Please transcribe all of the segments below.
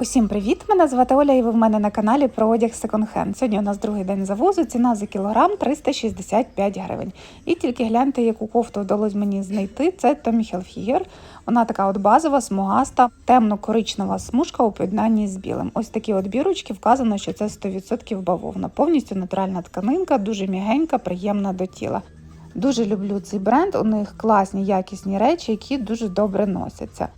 Усім привіт! Мене звати Оля, і ви в мене на каналі про одяг секонд-хенд. Сьогодні у нас другий день завозу. Ціна за кілограм 365 гривень. І тільки гляньте, яку кофту вдалося мені знайти. Це Tommy Hilfiger. Вона така от базова, смугаста, темно-коричнева смужка у поєднанні з білим. Ось такі от бірочки вказано, що це 100% бавовна. Повністю натуральна тканинка, дуже м'ягенька, приємна до тіла. Дуже люблю цей бренд. У них класні якісні речі, які дуже добре носяться.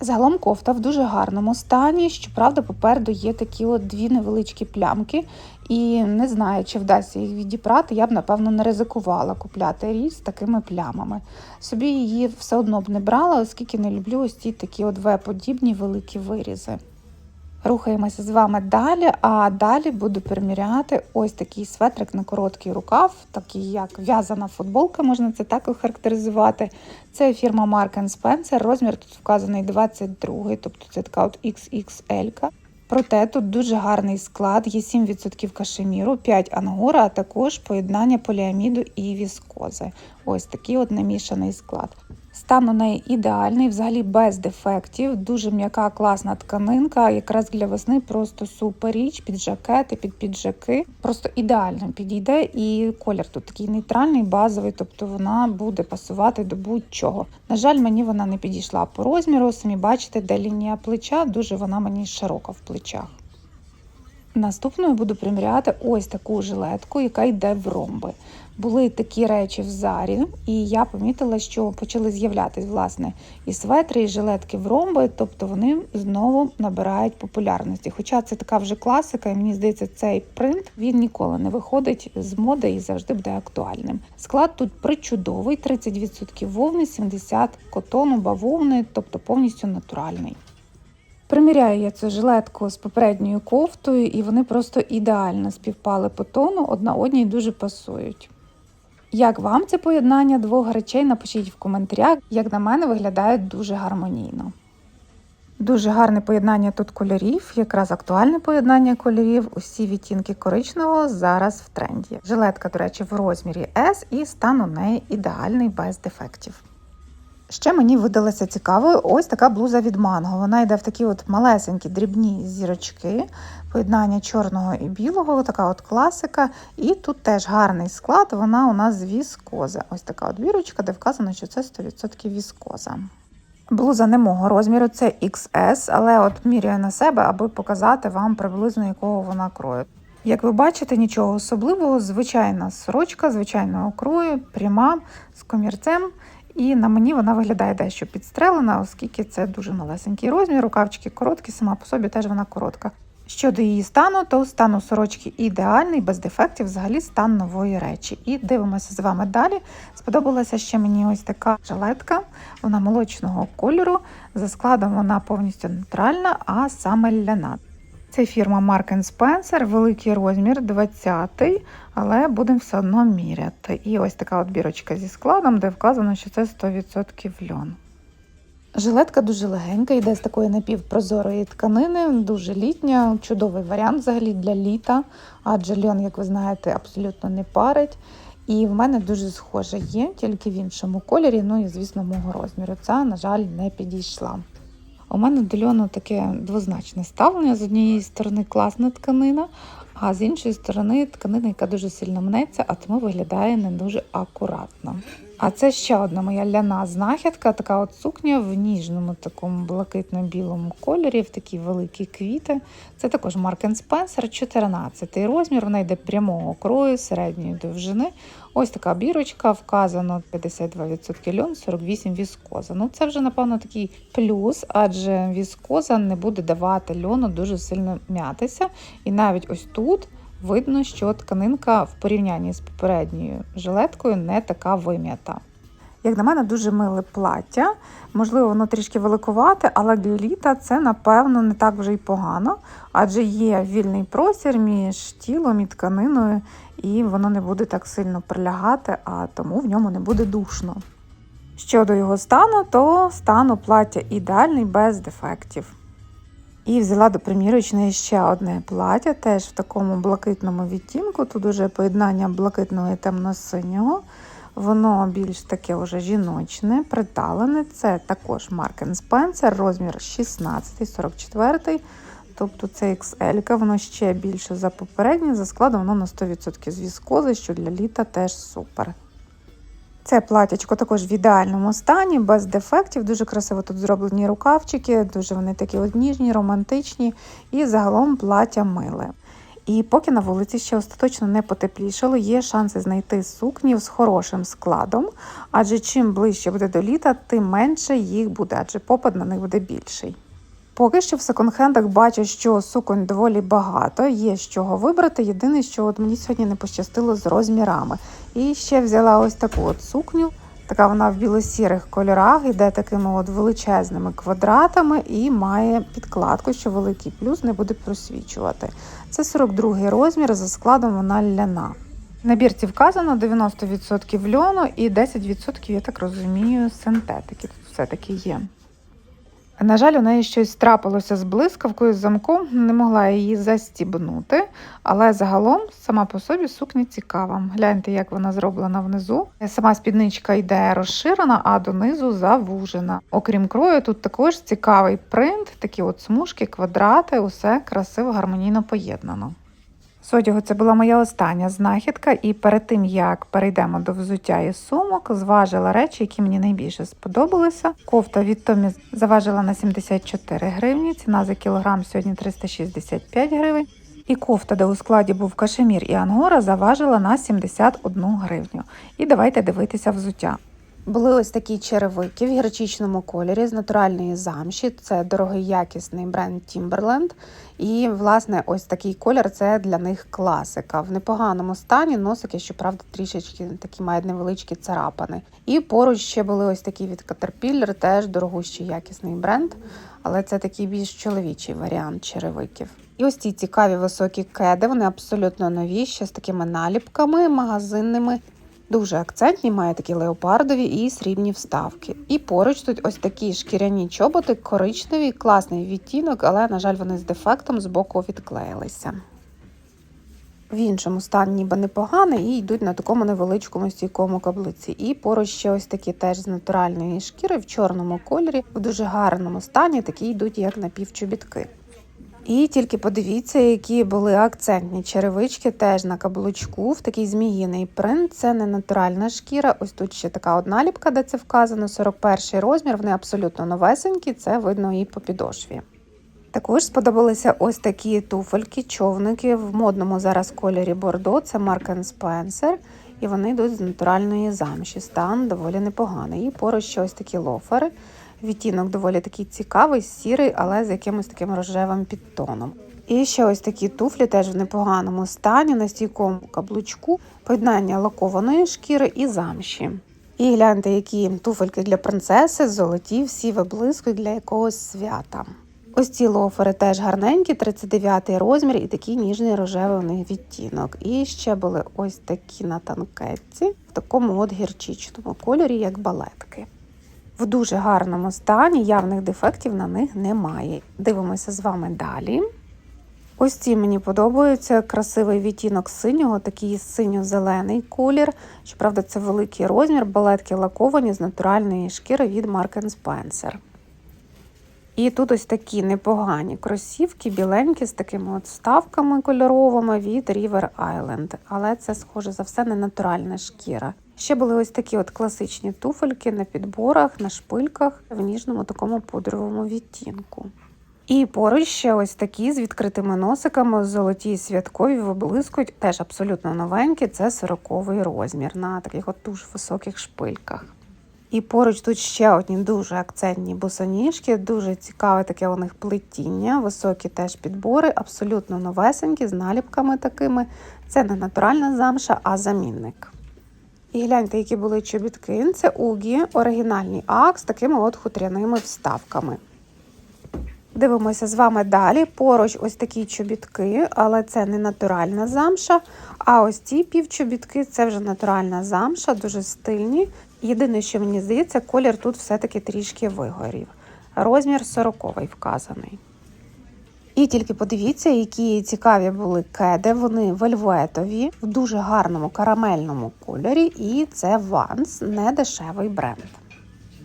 Загалом кофта в дуже гарному стані. Щоправда, попереду є такі от дві невеличкі плямки, і не знаю, чи вдасться їх відіпрати. Я б напевно не ризикувала купляти різ такими плямами. Собі її все одно б не брала, оскільки не люблю ось ці такі от В-подібні великі вирізи. Рухаємося з вами далі, а далі буду приміряти ось такий светрик на короткий рукав, такий як в'язана футболка, можна це так охарактеризувати. Це фірма Mark Spencer, розмір тут вказаний 22, тобто це така от XXL. Проте тут дуже гарний склад, є 7% кашеміру, 5 ангора, а також поєднання поліаміду і віскози. Ось такий от намішаний склад. Стан у неї ідеальний, взагалі без дефектів, дуже м'яка, класна тканинка, якраз для весни просто супер річ, під жакети, під піджаки. Просто ідеально підійде і колір тут такий нейтральний, базовий, тобто вона буде пасувати до будь-чого. На жаль, мені вона не підійшла по розміру. Самі бачите, де лінія плеча, дуже вона мені широка в плечах. Наступною буду приміряти ось таку жилетку, яка йде в ромби. Були такі речі в зарі, і я помітила, що почали з'являтися власне і светри, і жилетки в ромби, тобто вони знову набирають популярності. Хоча це така вже класика, і мені здається, цей принт він ніколи не виходить з моди і завжди буде актуальним. Склад тут причудовий: 30% вовни, 70% котону, бавовни, тобто повністю натуральний. Приміряю я цю жилетку з попередньою кофтою, і вони просто ідеально співпали по тону, одна одній дуже пасують. Як вам це поєднання двох речей? Напишіть в коментарях, як на мене виглядає дуже гармонійно. Дуже гарне поєднання тут кольорів, якраз актуальне поєднання кольорів. Усі відтінки коричневого зараз в тренді. Жилетка, до речі, в розмірі S і стан у неї ідеальний без дефектів. Ще мені видалася цікавою ось така блуза від манго. Вона йде в такі от малесенькі дрібні зірочки, поєднання чорного і білого, така от класика. І тут теж гарний склад, вона у нас з віскози. Ось така от бірочка, де вказано, що це 100% віскоза. Блуза не мого розміру, це XS, але от міряю на себе, аби показати вам приблизно якого вона крою. Як ви бачите, нічого особливого, звичайна сорочка, звичайного крою, пряма з комірцем. І на мені вона виглядає дещо підстрелена, оскільки це дуже малесенький розмір, рукавчики короткі, сама по собі теж вона коротка. Щодо її стану, то стан у сорочки ідеальний, без дефектів, взагалі стан нової речі. І дивимося з вами далі. Сподобалася ще мені ось така жилетка, вона молочного кольору. За складом вона повністю нейтральна, а саме ляна. Це фірма Mark Spencer, великий розмір, 20-й, але будемо все одно міряти. І ось така от бірочка зі складом, де вказано, що це 100% льон. Жилетка дуже легенька, йде з такої напівпрозорої тканини, дуже літня, чудовий варіант взагалі для літа, адже льон, як ви знаєте, абсолютно не парить. І в мене дуже схоже є, тільки в іншому кольорі, ну і, звісно, мого розміру. Ця, на жаль, не підійшла. У мене до льону таке двозначне ставлення. З однієї сторони класна тканина, а з іншої сторони тканина, яка дуже сильно мнеться, а тому виглядає не дуже акуратно. А це ще одна моя ляна знахідка, така от сукня в ніжному такому блакитно-білому кольорі, в такі великі квіти. Це також Mark Spencer, 14 розмір, вона йде прямого крою, середньої довжини. Ось така бірочка, вказано 52% льон, 48 віскоза. Ну це вже, напевно, такий плюс, адже віскоза не буде давати льону дуже сильно м'ятися. І навіть ось тут видно, що тканинка в порівнянні з попередньою жилеткою не така вим'ята. Як на мене, дуже миле плаття. Можливо, воно трішки великувате, але для літа це, напевно, не так вже й погано, адже є вільний простір між тілом і тканиною, і воно не буде так сильно прилягати, а тому в ньому не буде душно. Щодо його стану, то стану плаття ідеальний без дефектів. І взяла до примірочної ще одне плаття, теж в такому блакитному відтінку. Тут уже поєднання блакитного і темно-синього. Воно більш таке вже жіночне, приталене. Це також Mark Spencer, розмір 16, 44. тобто це XL, воно ще більше за попереднє, за складом воно на 100% з віскози, що для літа теж супер. Це платячко також в ідеальному стані, без дефектів. Дуже красиво тут зроблені рукавчики, дуже вони такі ніжні, романтичні і загалом плаття миле. І поки на вулиці ще остаточно не потеплішало, є шанси знайти сукнів з хорошим складом, адже чим ближче буде до літа, тим менше їх буде, адже попит на них буде більший. Поки що в секонд-хендах бачу, що суконь доволі багато, є з чого вибрати. Єдине, що от мені сьогодні не пощастило з розмірами. І ще взяла ось таку от сукню. Така вона в білосірих кольорах, іде такими от величезними квадратами і має підкладку, що великий плюс не буде просвічувати. Це 42 розмір, за складом вона ляна. На бірці вказано 90% льону і 10%, я так розумію, синтетики. Тут все-таки є. На жаль, у неї щось трапилося з блискавкою з замком, не могла її застібнути, але загалом сама по собі сукня цікава. Гляньте, як вона зроблена внизу. Сама спідничка йде розширена, а донизу завужена. Окрім крою, тут також цікавий принт, такі от смужки, квадрати, усе красиво, гармонійно поєднано. З одягу це була моя остання знахідка, і перед тим як перейдемо до взуття і сумок, зважила речі, які мені найбільше сподобалися. Кофта від Томі заважила на 74 гривні, ціна за кілограм сьогодні 365 гривень. І кофта, де у складі був кашемір і ангора, заважила на 71 гривню. І давайте дивитися взуття. Були ось такі черевики в гірчичному кольорі з натуральної замші. Це дорогий якісний бренд Timberland. І, власне, ось такий колір це для них класика. В непоганому стані носики, щоправда, трішечки такі мають невеличкі царапини. І поруч ще були ось такі від Caterpillar, теж дорогущий якісний бренд, але це такий більш чоловічий варіант черевиків. І ось ці цікаві високі кеди, вони абсолютно нові, ще з такими наліпками магазинними. Дуже акцентні, має такі леопардові і срібні вставки. І поруч тут ось такі шкіряні чоботи, коричневі, класний відтінок, але, на жаль, вони з дефектом з боку відклеїлися. В іншому стані ніби непоганий і йдуть на такому невеличкому стійкому каблиці. І поруч ще ось такі теж з натуральної шкіри в чорному кольорі, в дуже гарному стані, такі йдуть як напівчобітки. І тільки подивіться, які були акцентні черевички теж на каблучку, в такий зміїний принт. Це не натуральна шкіра. Ось тут ще така одна ліпка, де це вказано. 41 розмір. Вони абсолютно новесенькі, це видно і по підошві. Також сподобалися ось такі туфельки, човники в модному зараз кольорі Бордо. Це Mark Spencer. І вони йдуть з натуральної замші. Стан доволі непоганий. І поруч ще ось такі лофери. Відтінок доволі такий цікавий, сірий, але з якимось таким рожевим підтоном. І ще ось такі туфлі теж в непоганому стані, на стійкому каблучку, поєднання лакованої шкіри і замші. І гляньте, які туфельки для принцеси, золоті, всі виблискують для якогось свята. Ось ці лофери теж гарненькі, 39 розмір і такий ніжний рожевий у них відтінок. І ще були ось такі на танкетці, в такому от гірчичному кольорі, як балетки в дуже гарному стані, явних дефектів на них немає. Дивимося з вами далі. Ось ці мені подобаються красивий відтінок синього, такий синьо-зелений колір. Щоправда, це великий розмір, балетки лаковані з натуральної шкіри від Mark Spencer. І тут ось такі непогані кросівки, біленькі, з такими от вставками кольоровими від River Island. Але це, схоже за все, не натуральна шкіра. Ще були ось такі от класичні туфельки на підборах, на шпильках в ніжному такому пудровому відтінку. І поруч ще ось такі з відкритими носиками, золоті святкові виблискують, теж абсолютно новенькі, це 40-й розмір на таких от дуже високих шпильках. І поруч тут ще одні дуже акцентні босоніжки, дуже цікаве таке у них плетіння, високі теж підбори, абсолютно новесенькі, з наліпками такими. Це не натуральна замша, а замінник. І гляньте, які були чобітки. Це Угі, оригінальний ак з такими от хутряними вставками. Дивимося з вами далі. Поруч ось такі чобітки, але це не натуральна замша. А ось ці півчобітки це вже натуральна замша, дуже стильні. Єдине, що мені здається, колір тут все-таки трішки вигорів. Розмір 40 вказаний. І тільки подивіться, які цікаві були кеди. Вони вельветові, в дуже гарному карамельному кольорі, і це Vans, не дешевий бренд.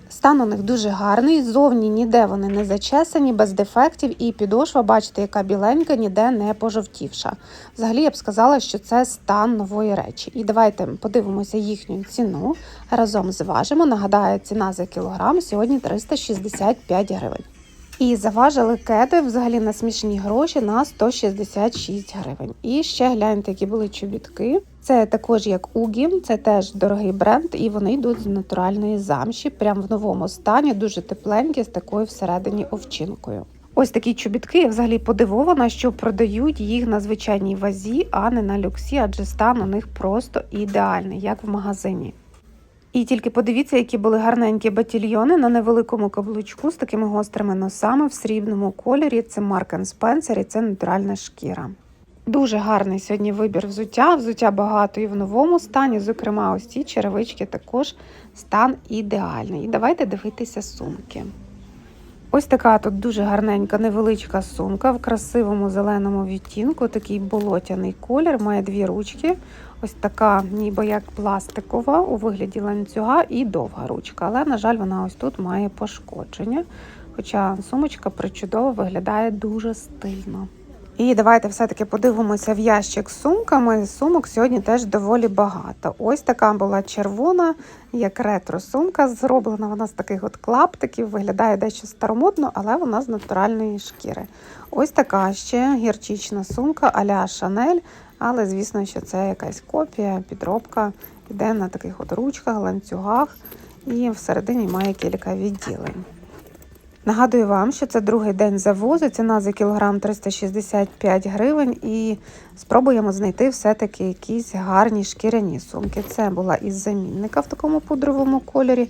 Стан у них дуже гарний, зовні ніде вони не зачесані, без дефектів, і підошва, бачите, яка біленька, ніде не пожовтівша. Взагалі я б сказала, що це стан нової речі. І давайте подивимося їхню ціну. Разом зважимо. Нагадаю, ціна за кілограм сьогодні 365 гривень. І заважили кеди взагалі на смішні гроші на 166 гривень. І ще гляньте, які були чобітки. Це також як Угі, це теж дорогий бренд, і вони йдуть з натуральної замші, прямо в новому стані, дуже тепленькі, з такою всередині овчинкою. Ось такі чобітки, я взагалі подивована, що продають їх на звичайній вазі, а не на люксі, адже стан у них просто ідеальний, як в магазині. І тільки подивіться, які були гарненькі батільйони на невеликому каблучку з такими гострими носами в срібному кольорі. Це Mark Spencer і це натуральна шкіра. Дуже гарний сьогодні вибір взуття. Взуття багато і в новому стані. Зокрема, ось ці черевички також стан ідеальний. І давайте дивитися сумки. Ось така тут дуже гарненька невеличка сумка в красивому зеленому відтінку, такий болотяний колір, має дві ручки. Ось така, ніби як пластикова у вигляді ланцюга і довга ручка. Але, на жаль, вона ось тут має пошкодження. Хоча сумочка причудово виглядає дуже стильно. І давайте все-таки подивимося в ящик з сумками. Сумок сьогодні теж доволі багато. Ось така була червона, як ретро-сумка. Зроблена вона з таких от клаптиків, виглядає дещо старомодно, але вона з натуральної шкіри. Ось така ще гірчична сумка а-ля Шанель, але звісно, що це якась копія, підробка, йде на таких от ручках, ланцюгах і всередині має кілька відділень. Нагадую вам, що це другий день завозу, ціна за кілограм 365 гривень, і спробуємо знайти все-таки якісь гарні шкіряні сумки. Це була із замінника в такому пудровому кольорі.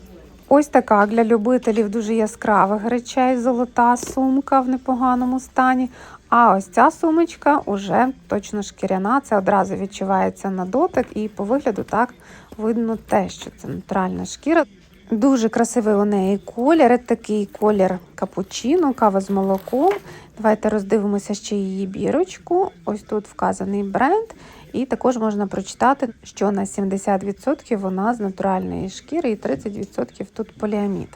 Ось така для любителів дуже яскравих речей, золота сумка в непоганому стані. А ось ця сумочка уже точно шкіряна, це одразу відчувається на дотик, і по вигляду так видно те, що це натуральна шкіра. Дуже красивий у неї колір, такий колір капучино, кава з молоком. Давайте роздивимося ще її бірочку. Ось тут вказаний бренд, і також можна прочитати, що на 70% вона з натуральної шкіри і 30% тут поліамід.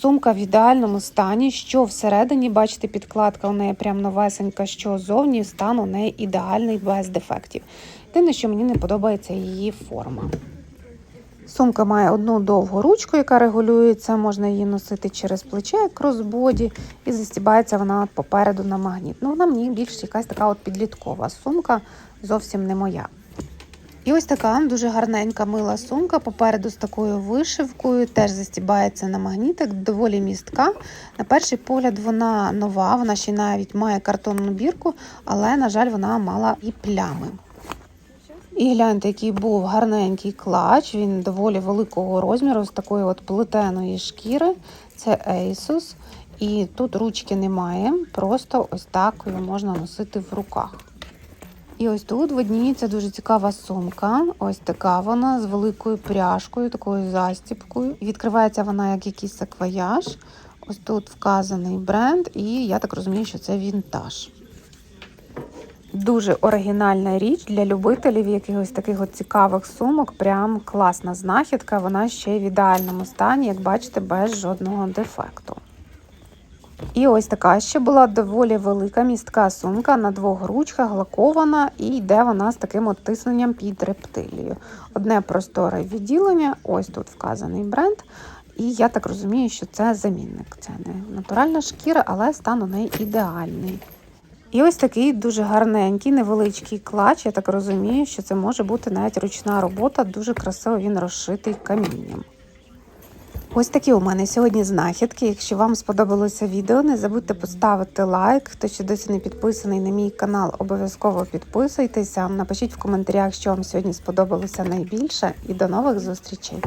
Сумка в ідеальному стані, що всередині, бачите, підкладка у неї прям новесенька, що зовні стан у неї ідеальний без дефектів. Єдине, що мені не подобається її форма. Сумка має одну довгу ручку, яка регулюється, можна її носити через плече, як кросбоді, і застібається вона попереду на магніт. Ну, вона мені більш якась така от підліткова сумка, зовсім не моя. І ось така дуже гарненька мила сумка попереду з такою вишивкою, теж застібається на магнітик, доволі містка. На перший погляд вона нова, вона ще навіть має картонну бірку, але, на жаль, вона мала і плями. І гляньте, який був гарненький клач. Він доволі великого розміру, з такої от плетеної шкіри. Це Asus. І тут ручки немає, просто ось так його можна носити в руках. І ось тут видніється дуже цікава сумка. Ось така вона з великою пряжкою, такою застіпкою. Відкривається вона як якийсь саквояж. Ось тут вказаний бренд, і я так розумію, що це вінтаж. Дуже оригінальна річ для любителів якихось таких от цікавих сумок. Прям класна знахідка. Вона ще в ідеальному стані, як бачите, без жодного дефекту. І ось така ще була доволі велика містка сумка на двох ручках, лакована, і йде вона з таким от тисненням під рептилію. Одне просторе відділення, ось тут вказаний бренд. І я так розумію, що це замінник. Це не натуральна шкіра, але стан у неї ідеальний. І ось такий дуже гарненький, невеличкий клач. Я так розумію, що це може бути навіть ручна робота, дуже красиво він розшитий камінням. Ось такі у мене сьогодні знахідки. Якщо вам сподобалося відео, не забудьте поставити лайк. Хто ще досі не підписаний на мій канал, обов'язково підписуйтеся. Напишіть в коментарях, що вам сьогодні сподобалося найбільше, і до нових зустрічей!